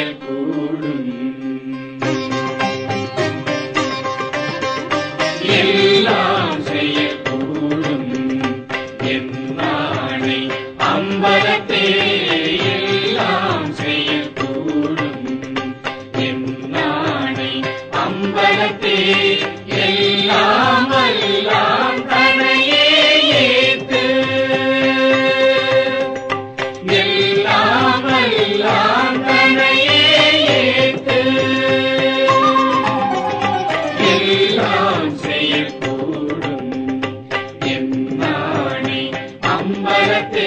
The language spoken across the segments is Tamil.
செயல் கூடும். எல்லாம் செயல் கூடும் அம்பலத்தே எல்லாம் செயல் கூடும் அம்பலத்தே எல்லாம் ஆயிரத்தி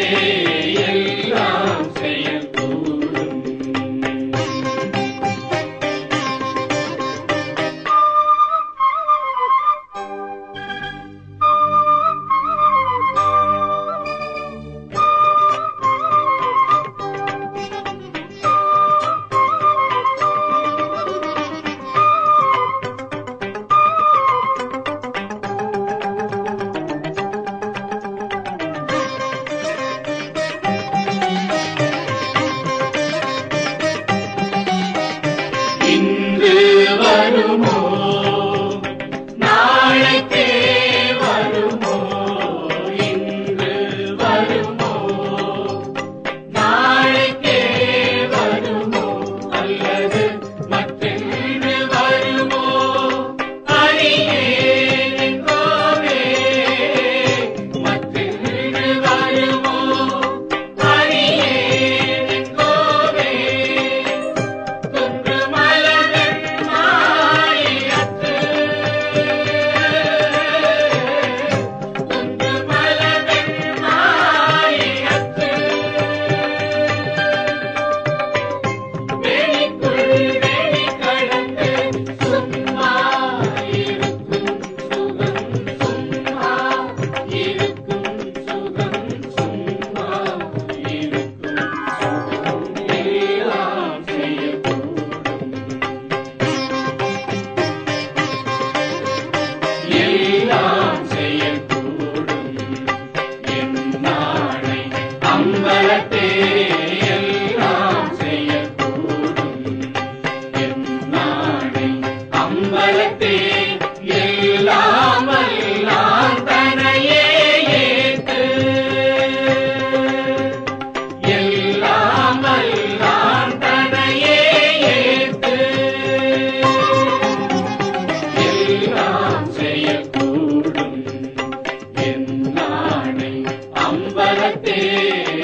I don't know. जगते